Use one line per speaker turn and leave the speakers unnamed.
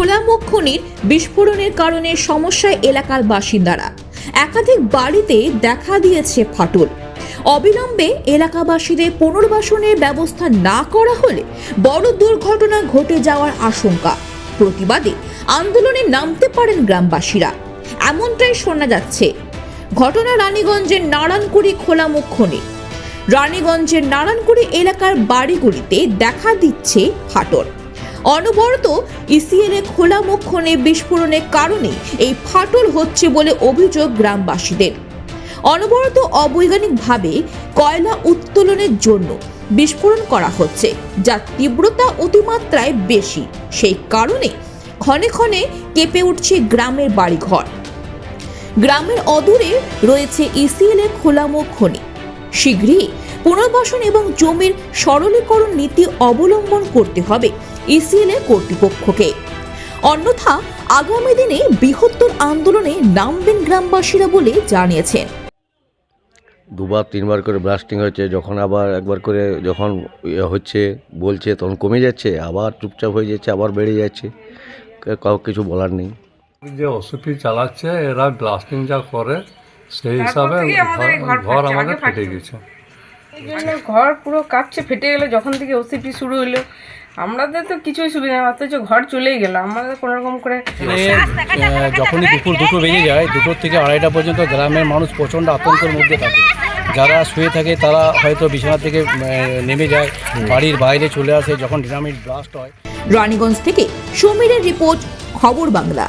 খোলামুখ খনির বিস্ফোরণের কারণে সমস্যায় এলাকার বাসিন্দারা। একাধিক বাড়িতে দেখা দিয়েছে ফাটল। অবিলম্বে এলাকাবাসীদের পুনর্বাসনের ব্যবস্থা না করা হলে বড় দুর্ঘটনা ঘটে যাওয়ার আশঙ্কা। প্রতিবাদে আন্দোলনে নামতে পারেন গ্রামবাসীরা। এমনটাই শোনা যাচ্ছে। ঘটনা রানীগঞ্জের নারায়ণকুড়ি খোলামুখ খনি। রানীগঞ্জের নারায়ণকুড়ি এলাকার বাড়িগুলিতে দেখা দিচ্ছে ফাটল। অনবরত ইসিএলে খোলা মুখ বিস্ফোরণের কারণে এই ফাটল হচ্ছে বলে অভিযোগ গ্রামবাসীদের। অনবরত অবৈজ্ঞানিকভাবে কয়লা উত্তোলনের জন্য বিস্ফোরণ করা হচ্ছে যার তীব্রতা অতিমাত্রায় বেশি। সেই কারণে ক্ষণে ক্ষণে কেঁপে উঠছে গ্রামের বাড়িঘর। গ্রামের অদূরে রয়েছে ইসিএল এর খোলামুখ খনি। শীঘ্রই পুনর্বাসন এবং জমির সরলীকরণ নীতি অবলম্বন করতে হবে ইসিএল এর কর্তৃপক্ষকে। অন্যথা আগামী দিনে বৃহত্তর আন্দোলনে নামবেন গ্রামবাসীরা বলে জানিয়েছেন
দুবার তিনবার করে ব্লাস্টিং হয়েছে যখন আবার একবার করে যখন ইয়ে হচ্ছে বলছে তখন কমে যাচ্ছে আবার চুপচাপ হয়ে যাচ্ছে আবার বেড়ে যাচ্ছে। কাউ কিছু বলার নেই।
যে ওসিপি চালাচ্ছে এরা ব্লাস্টিং যা করে সেই হিসাবে
ঘর
আমাদের ফেটে। গেছে।
ঘর পুরো কাঁপছে ফেটে গেলে যখন থেকে ওসিপি শুরু হলো আমাদের তো কিছুই সুবিধা নেই অথচ ঘর চলেই গেল আমাদের কোনো রকম করে
মানে, যখনই দুপুর দুটো বেজে যায় দুপুর থেকে আড়াইটা পর্যন্ত গ্রামের মানুষ প্রচণ্ড আতঙ্কের মধ্যে থাকে। যারা শুয়ে থাকে তারা হয়তো বিছানা থেকে নেমে যায় বাড়ির বাইরে চলে আসে যখন ডিনামিট ব্লাস্ট হয়।
রানীগঞ্জ থেকে সমীরের রিপোর্ট খবর বাংলা।